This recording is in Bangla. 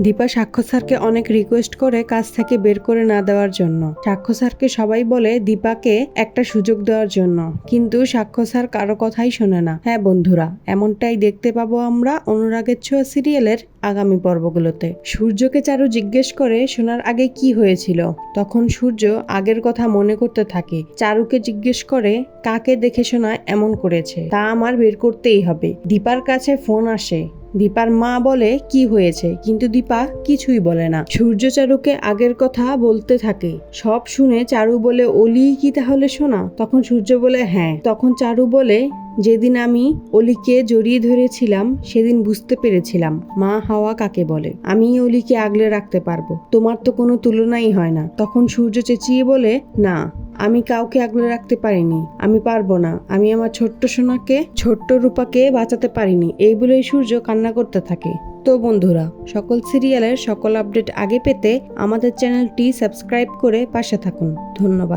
দীপা সাক্ষ্য স্যারকে অনেক রিকোয়েস্ট করে কাজ থেকে বের করে না দেওয়ার জন্য। সাক্ষ্য স্যারকে সবাই বলে দীপাকে একটা সুযোগ দেওয়ার জন্য। কিন্তু সাক্ষ্য স্যার কারও কথাই শোনে না। হ্যাঁ বন্ধুরা, এমনটাই দেখতে পাবো আমরা অনুরাগের ছোঁয়া সিরিয়ালের আগামী পর্বগুলোতে। সূর্যকে চারু জিজ্ঞেস করে শোনার আগে কি হয়েছিল? তখন সূর্য আগের কথা মনে করতে থাকে। চারুকে জিজ্ঞেস করে, কাকে দেখে শোনা এমন করেছে? তা আমার বের করতেই হবে। দীপার কাছে ফোন আসে। দীপার মা বলে কি হয়েছে, কিন্তু দীপা কিছুই বলে না। সূর্য চারুকে আগের কথা বলতে থাকে। সব শুনে চারু বলে, অলি কি তাহলে শোনা তখন সূর্য বলে হ্যাঁ। তখন চারু বলে, যেদিন আমি অলিকে জড়িয়ে ধরেছিলাম, সেদিন বুঝতে পেরেছিলাম। মা হাওয়া কাকে বলে? আমি অলিকে আগলে রাখতে পারব। তোমার তো কোনো তুলনাই হয় না। তখন সূর্য চেঁচিয়ে বলে, না। আমি কাউকে আগলে রাখতে পারিনি, আমি পারব না। আমি আমার ছোট্ট সোনাকে, ছোট্ট রূপাকে বাঁচাতে পারিনি, এই বলেই সূর্য কান্না করতে থাকে। তো বন্ধুরা, সকল সিরিয়ালের সকল আপডেট আগে পেতে আমাদের চ্যানেলটি সাবস্ক্রাইব করে পাশে থাকুন। ধন্যবাদ।